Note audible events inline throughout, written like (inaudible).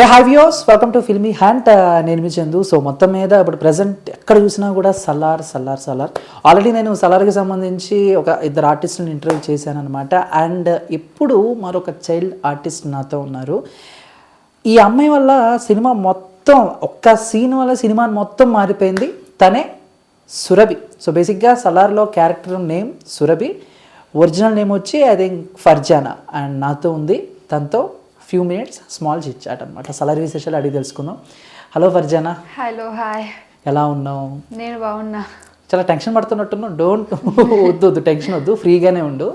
ఏ హ్యావ్ యోస్ welcome to filmy hand నేను మీ చందు. సో మొత్తం మీద ఇప్పుడు ప్రజెంట్ ఎక్కడ చూసినా కూడా సలార్ సలార్ సలార్. ఆల్రెడీ నేను సలార్కి సంబంధించి ఒక ఇద్దరు ఆర్టిస్టులను ఇంటర్వ్యూ చేశాను అనమాట అండ్ ఇప్పుడు మరొక చైల్డ్ ఆర్టిస్ట్ నాతో ఉన్నారు. ఈ అమ్మాయి వల్ల సినిమా మొత్తం ఒక్క సీన్ వల్ల సినిమా మొత్తం మారిపోయింది. తనే సురభి. సో బేసిక్గా సలార్లో character name Surabhi. Original name వచ్చి ఐ థింక్ ఫర్జానా. అండ్ నాతో ఉంది. తనతో few minutes small chit chat అనమాట సలార్ విశేషాలు అడిగి తెలుసుకుందాం. హలో ఫర్జానా హలో హాయ్ ఎలా ఉన్నావు? నేను బాగున్నా. చాలా టెన్షన్ పడుతున్నట్టున్నావు. డోంట్ వద్దు వద్దు టెన్షన్ వద్దు. ఫ్రీగానే ఉండు.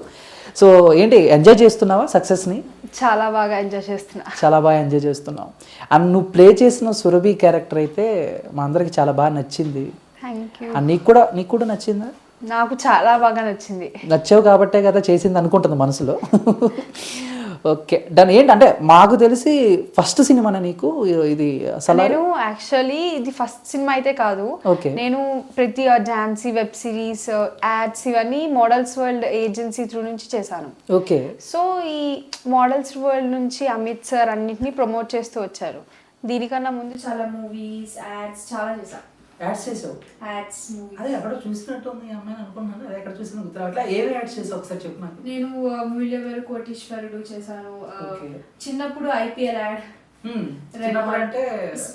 సో ఏంటి ఎంజాయ్ చేస్తున్నావా సక్సెస్ని చాలా బాగా ఎంజాయ్ చేస్తున్నా. చాలా బాగా ఎంజాయ్ చేస్తున్నావు. అండ్ నువ్వు ప్లే చేసిన సురభి క్యారెక్టర్ అయితే మా అందరికి చాలా బాగా నచ్చింది. అండ్ నీకు కూడా నీకు కూడా నచ్చిందా? నాకు చాలా బాగా నచ్చింది. నచ్చావు కాబట్టే కదా చేసింది అనుకుంటుంది మనసులో. (laughs) ఓకే. దాని ఏంటంటే మాకు తెలిసి ఫస్ట్ సినిమానే నీకు ఇది అసలు నేను యాక్చువల్లీ ఇది ఫస్ట్ సినిమా అయితే కాదు. నేను ప్రతి డాన్సీ వెబ్ సిరీస్ యాడ్స్ ఇవన్నీ మోడల్స్ వరల్డ్ ఏజెన్సీ త్రూ నుంచి చేశాను. ఓకే. సో ఈ మోడల్స్ వరల్డ్ నుంచి అమిత్ సార్ అన్నిటిని ప్రమోట్ చేస్తూ వచ్చారు. దీనికన్నా ముందు చాలా మూవీస్ యాడ్స్ చాలా చేశాను. యాడ్స్ చేసావు? యాడ్స్ అదే ఎక్కడ చూసినట్టు ఉంది ఈ అమ్మాయిని అనుకున్నాను అదే ఎక్కడ చూసిన గుర్తు అట్లా ఏమి యాడ్స్ చేసావు ఒకసారి చెప్పు నాకు? నేను మూల్యవేరు కోటీశ్వరుడు చేశాను. చిన్నప్పుడు ఐపీఎల్ యాడ్. చిన్నప్పుడు అంటే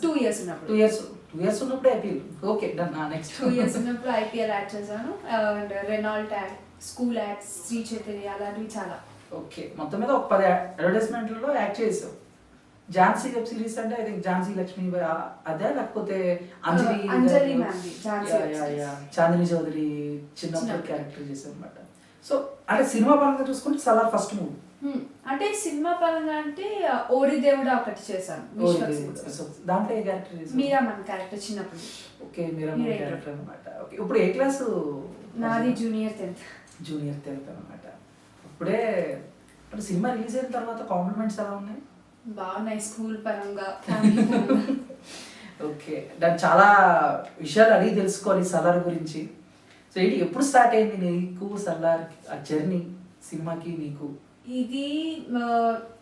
టూ ఇయర్స్ టూ ఉన్నప్పుడు ఇయర్స్ టూ ఇయర్స్ ఉన్నప్పుడు IPL. Okay done. Next two years ఉన్నప్పుడు ఐపీఎల్ యాడ్ చేశాను. And Renault ad school ads Sri Chaitanya అలాంటివి చాలా. ఓకే. మొత్తం మీద ఒక పది అడ్వర్టైజ్మెంట్లలో యాక్ట్ చేసావు. ఝాన్సీ వెబ్ సిరీస్ అంటే ఐ థింక్ ఝాన్సీ లక్ష్మి అదే? లేకపోతే అంజలి అంజలి. చాందిని చౌదరి చిన్నప్పుడు. క్యారెక్టర్ చేసావు అనమాట సో అంటే సినిమా పరంగా చూసుకుంటే సలార్ ఫస్ట్ మూవీ. అంటే సినిమా పరంగా అంటే ఓరి దేవుడు ఒకటి చేశాను దాంట్లో ఏ క్యారెక్టర్ చేసావు మీరా మన క్యారెక్టర్ చిన్నప్పుడు. Okay Meera Hero. క్యారెక్టర్ అనమాట ఓకే ఇప్పుడు ఏ క్లాస్? నాది జూనియర్ టెన్త్. జూనియర్ టెన్త్ అనమాట అప్పుడే అంటే సినిమా రిలీజ్ అయిన తర్వాత కాంప్లిమెంట్స్ ఎలా ఉన్నాయి? బాగున్నాయి స్కూల్ పరంగా ఫ్యామిలీ పరంగా. ఓకే. దాని చాలా విషయాలు అడిగి తెలుసుకోవాలి సలార్ గురించి. సో ఏంటి ఎప్పుడు స్టార్ట్ అయింది నీకు సలార్ ఆ జర్నీ సినిమాకి నీకు? ఇది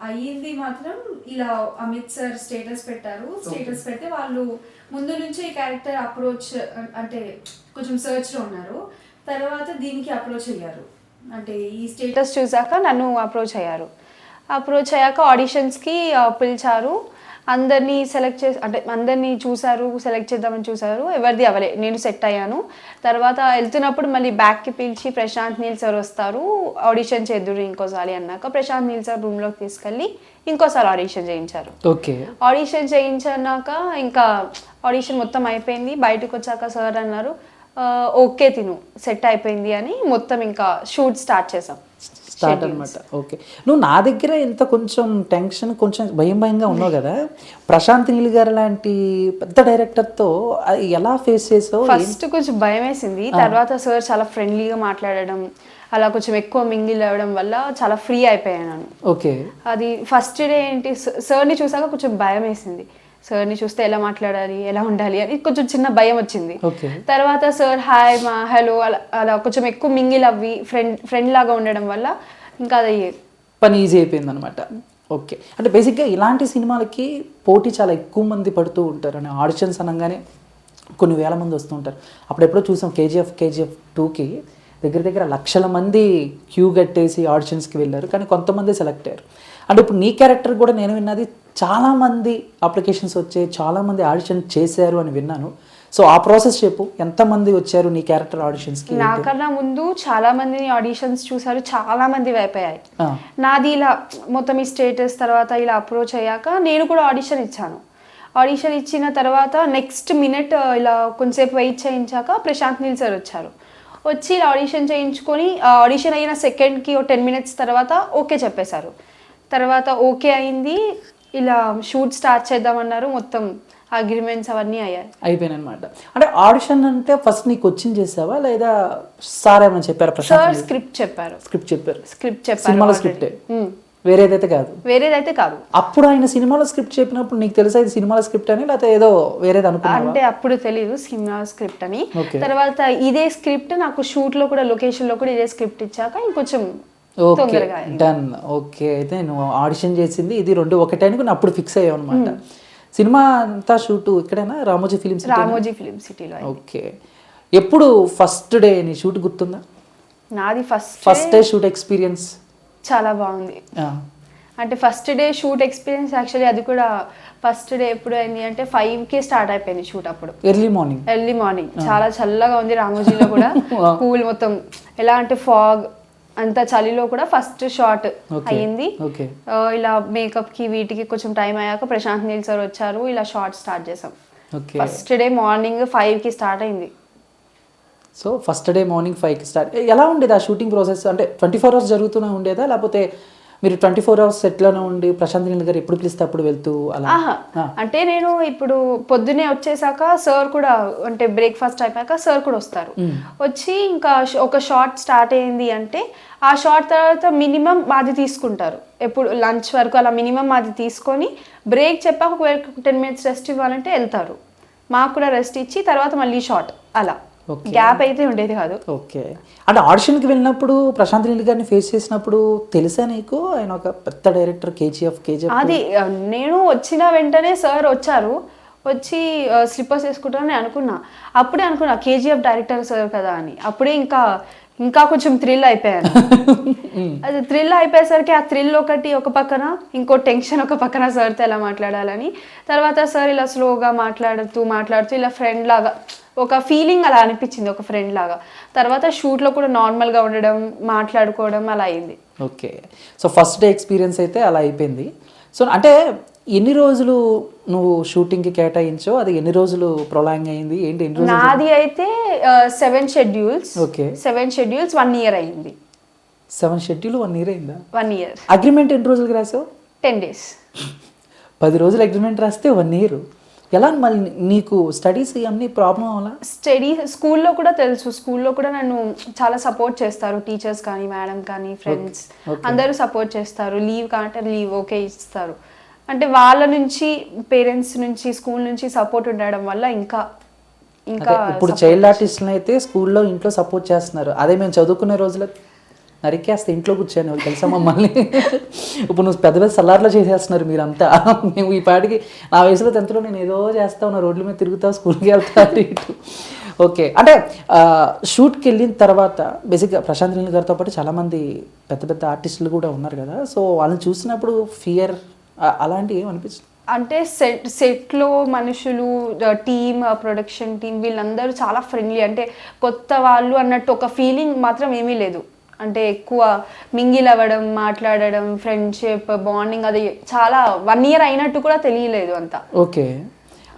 అయ్యింది మాత్రం ఇలా అమిత్ సార్ స్టేటస్ పెట్టారు. స్టేటస్ పెడితే వాళ్ళు ముందు నుంచే ఈ క్యారెక్టర్ అప్రోచ్ అంటే కొంచెం సెర్చ్లో ఉన్నారు. తర్వాత దీనికి అప్రోచ్ అయ్యారు. అంటే ఈ స్టేటస్ చూసాక నన్ను అప్రోచ్ అయ్యారు. అప్రోచ్ అయ్యాక ఆడిషన్స్కి పిలిచారు. అందరినీ సెలెక్ట్ చేసి అంటే అందరినీ చూసారు సెలెక్ట్ చేద్దామని చూసారు ఎవరిది అవలే నేను సెట్ అయ్యాను. తర్వాత వెళ్తున్నప్పుడు మళ్ళీ బ్యాక్కి పిలిచి ప్రశాంత్ నీల్ సార్ వస్తారు. ఆడిషన్ చేద్దురు ఇంకోసారి అన్నాక ప్రశాంత్ నీల్ సార్ రూమ్లోకి తీసుకెళ్ళి ఇంకోసారి ఆడిషన్ చేయించారు. ఓకే. ఆడిషన్ చేయించాక ఇంకా ఆడిషన్ మొత్తం అయిపోయింది. బయటకు వచ్చాక సార్ అన్నారు "ఆ, ఓకే తిను సెట్ అయిపోయింది అని మొత్తం ఇంకా షూట్ స్టార్ట్ చేసాం. స్టార్ట్ అనమాట ఓకే. నువ్వు నా దగ్గర ఇంత కొంచెం టెన్షన్ కొంచెం భయం భయంగా ఉన్నావు కదా? ప్రశాంత్ నీల్ గారు లాంటి పెద్ద డైరెక్టర్తో ఎలా ఫేస్ చేసావు? ఫస్ట్ కొంచెం భయం వేసింది. తర్వాత సార్ చాలా ఫ్రెండ్లీగా మాట్లాడడం అలా కొంచెం ఎక్కువ మింగిల్ అవ్వడం వల్ల చాలా ఫ్రీ అయిపోయాను. ఓకే. అది ఫస్ట్ డే ఏంటి సార్ని చూసాక కొంచెం భయం వేసింది. సార్ని చూస్తే ఎలా మాట్లాడాలి ఎలా ఉండాలి అని కొంచెం చిన్న భయం వచ్చింది. ఓకే. తర్వాత సార్ హాయ్ మా హలో అలా అలా కొంచెం ఎక్కువ మింగిల్ అవ్వి ఫ్రెండ్ ఫ్రెండ్ లాగా ఉండడం వల్ల ఇంకా అది పని ఈజీ అయిపోయింది అనమాట ఓకే. అంటే బేసిక్గా ఇలాంటి సినిమాలకి పోటీ చాలా ఎక్కువ మంది పడుతూ ఉంటారు. అని ఆడిషన్స్ అనగానే కొన్ని వేల మంది వస్తూ ఉంటారు. అప్పుడెప్పుడో చూసాం కేజీఎఫ్ కేజీఎఫ్ టూకి దగ్గర దగ్గర లక్షల మంది క్యూ కట్టేసి ఆడిషన్స్కి వెళ్ళారు. కానీ కొంతమంది సెలెక్ట్ అయ్యారు. అంటే ఇప్పుడు నీ క్యారెక్టర్ కూడా నేను విన్నది చాలామంది అప్లికేషన్స్ వచ్చాయి చాలామంది ఆడిషన్ చేశారు అని విన్నాను. సో ఆ ప్రాసెస్ చెప్పు. ఎంతమంది వచ్చారు నీ క్యారెక్టర్ ఆడిషన్స్కి? నాకన్నా ముందు చాలా మందిని ఆడిషన్స్ చూసారు చాలా మంది అయిపోయాయి నాది ఇలా మొత్తం ఈ స్టేటస్ తర్వాత ఇలా అప్రోచ్ అయ్యాక నేను కూడా ఆడిషన్ ఇచ్చాను. ఆడిషన్ ఇచ్చిన తర్వాత నెక్స్ట్ మినిట్ ఇలా కొంచెంసేపు వెయిట్ చేయించాక ప్రశాంత్ నీల్ సార్ వచ్చారు. వచ్చి ఇలా ఆడిషన్ చేయించుకొని ఆడిషన్ అయిన సెకండ్కి ఒక టెన్ మినిట్స్ తర్వాత ఓకే చెప్పేశారు. తర్వాత ఓకే అయింది. ఇలా షూట్ స్టార్ట్ చేద్దామన్నారు. మొత్తం అగ్రిమెంట్స్ అవన్నీ అయ్యాయి. అయిపోయాను అనమాట అంటే ఆడిషన్ అంటే ఫస్ట్ నీకు వచ్చింది చేసావా? లేదా సార్ ఏమైనా చెప్పారా సార్ స్క్రిప్ట్ చెప్పారు. స్క్రిప్ట్ చెప్పారు. స్క్రిప్ట్ చెప్పారు సినిమాలో. స్క్రిప్టే. వేరేదైతే కాదు? వేరేదైతే కాదు. అప్పుడు ఆయన సినిమాలో స్క్రిప్ట్ చెప్పినప్పుడు నీకు తెలుసా ఇది సినిమాలో స్క్రిప్ట్ అని? లేకపోతే ఏదో వేరేది అనుకున్నావా? అంటే అప్పుడు తెలియదు సినిమా స్క్రిప్ట్ అని. తర్వాత ఇదే స్క్రిప్ట్ నాకు షూట్లో కూడా లొకేషన్లో కూడా ఇదే స్క్రిప్ట్ ఇచ్చాక ఇంకొంచెం ఓకే. డన్. ఓకే అయితే నువ్వు ఆడిషన్ చేసింది ఇది రెండు ఒకటే అనుకుని అప్పుడు ఫిక్స్ అయ్యావు అనమాట సినిమా అంతా షూట్ ఇక్కడేనా రామోజీ ఫిలిమ్స్ రామోజీ ఫిలిం సిటీలో ఓకే. ఎప్పుడు ఫస్ట్ డే నీ షూట్ గుర్తుందా? నాది first first day shoot experience? చాలా బాగుంది. అంటే first day shoot experience actually అది కూడా ఫస్ట్ డే ఎప్పుడు అయింది అంటే ఫైవ్కి స్టార్ట్ అయిపోయింది షూట్ అప్పుడు. Early morning? Early morning. చాలా చల్లగా ఉంది రామోజీలో కూడా. (laughs) కూల్ మొత్తం. ఎలా అంటే ఫాగ్ అంత చలిలో కూడా ఫస్ట్ షాట్ Okay. అయ్యింది. ఇలా మేకప్కి వీటికి కొంచెం టైం అయ్యాక ప్రశాంత్ నీల్ సార్ వచ్చారు ఇలా షార్ట్ స్టార్ట్ చేసాం ఫస్ట్ డే మార్నింగ్ ఫైవ్కి స్టార్ట్ అయింది. సో ఫస్ట్ డే మార్నింగ్ ఫైవ్కి స్టార్ట్. ఎలా ఉండేది ఆ షూటింగ్ ప్రాసెస్? అంటే ట్వంటీ ఫోర్ అవర్స్ జరుగుతూనే ఉండేదా? లేకపోతే మీరు ట్వంటీ ఫోర్ అవర్స్ సెట్లోనే ఉండి ప్రశాంత్ నీల్ గారు ఎప్పుడు పిలిస్తే అప్పుడు వెళ్తూ అలా. అంటే నేను ఇప్పుడు పొద్దునే వచ్చేసాక సార్ కూడా అంటే బ్రేక్ఫాస్ట్ అయిపోయాక సార్ కూడా వస్తారు. వచ్చి ఇంకా ఒక షార్ట్ స్టార్ట్ అయింది అంటే ఆ షార్ట్ తర్వాత మినిమం మాది తీసుకుంటారు. ఎప్పుడు లంచ్ వరకు అలా మినిమం మాది తీసుకొని బ్రేక్ చెప్పాక ఒకవేళ టెన్ మినిట్స్ రెస్ట్ ఇవ్వాలంటే వెళ్తారు. మాకు కూడా రెస్ట్ ఇచ్చి తర్వాత మళ్ళీ షార్ట్ అలా. గ్యాప్ అయితే ఉండేది కాదు. ఓకే అంటే ఆడిషన్కి వెళ్ళినప్పుడు ప్రశాంత్ నీల్ గారిని ఫేస్ చేసినప్పుడు తెలుసా నీకు? ఆయన ఒక పెద్ద డైరెక్టర్ కేజీఎఫ్ కేజీఎఫ్ అది నేను వచ్చిన వెంటనే సార్ వచ్చారు. వచ్చి స్లిప్పర్స్ వేసుకుంటానని అనుకున్నా. అప్పుడే అనుకున్నా కేజీఎఫ్ డైరెక్టర్ సార్ కదా అని. అప్పుడే ఇంకా ఇంకా కొంచెం థ్రిల్ అయిపోయాను. (laughs) అది థ్రిల్ అయిపోయేసరికి ఆ థ్రిల్ ఒకటి ఒక పక్కన ఇంకో టెన్షన్ ఒక పక్కన సార్తో ఎలా మాట్లాడాలని. తర్వాత సార్ ఇలా స్లోగా మాట్లాడుతూ మాట్లాడుతూ ఇలా ఫ్రెండ్ లాగా ఒక ఫీలింగ్ అలా అనిపించింది ఒక ఫ్రెండ్ లాగా. తర్వాత షూట్లో కూడా నార్మల్గా ఉండడం మాట్లాడుకోవడం అలా అయింది. Okay. So first day experience అయితే అలా అయిపోయింది. సో అంటే ఎన్ని రోజులు నువ్వు షూటింగ్కి కేటాయించో అది ఎన్ని రోజులు ప్రొలాంగ్ అయింది? ఏంటి ఎన్ని రోజులు నాది అయితే seven schedules okay. Seven schedules one year అయింది. సెవెన్ షెడ్యూల్ వన్ ఇయర్ అయిందా? వన్ ఇయర్ అగ్రిమెంట్ ఎన్ని రోజులకి రాసావు? టెన్ డేస్ పది రోజులు అగ్రిమెంట్ రాస్తే వన్ ఇయర్ ఎలా మళ్ళీ నీకు స్టడీస్ ఇవన్నీ ప్రాబ్లం అవ్వాలా? స్టడీ స్కూల్లో కూడా తెలుసు. స్కూల్లో కూడా నన్ను చాలా సపోర్ట్ చేస్తారు. టీచర్స్ కానీ మేడం కానీ ఫ్రెండ్స్. అందరూ సపోర్ట్ చేస్తారు. లీవ్ కాంటే లీవ్ ఓకే ఇస్తారు. అంటే వాళ్ళ నుంచి పేరెంట్స్ నుంచి స్కూల్ నుంచి సపోర్ట్ ఉండడం వల్ల ఇంకా ఇంకా ఇప్పుడు చైల్డ్ ఆర్టిస్ట్ని అయితే స్కూల్లో ఇంట్లో సపోర్ట్ చేస్తున్నారు. అదే మేము చదువుకునే రోజులో నరికేస్తే ఇంట్లో కూర్చొని వాళ్ళు తెలుసా మమ్మల్ని? ఇప్పుడు నువ్వు పెద్ద పెద్ద సల్లార్లో చేసేస్తున్నారు మీరంతా. మేము ఈ పాటికి నా వయసులో టెన్త్లో నేను ఏదో చేస్తా ఉన్నా రోడ్ల మీద తిరుగుతావు స్కూల్కి వెళ్తాను ఇటు. ఓకే. అంటే షూట్కి వెళ్ళిన తర్వాత బేసిక్గా ప్రశాంత్ నీల్ గారితో పాటు చాలామంది పెద్ద పెద్ద ఆర్టిస్టులు కూడా ఉన్నారు కదా. సో వాళ్ళని చూసినప్పుడు ఫియర్ అలాంటివి ఏం అనిపిస్తుంది? అంటే సెట్ సెట్లో మనుషులు టీమ్ ప్రొడక్షన్ టీం వీళ్ళందరూ చాలా ఫ్రెండ్లీ. అంటే కొత్త వాళ్ళు అన్నట్టు ఒక ఫీలింగ్ మాత్రం ఏమీ లేదు. అంటే ఎక్కువ మింగిల్ అవ్వడం మాట్లాడడం ఫ్రెండ్షిప్ బాండింగ్ అది చాలా వన్ ఇయర్ అయినట్టు కూడా తెలియలేదు అంత. ఓకే.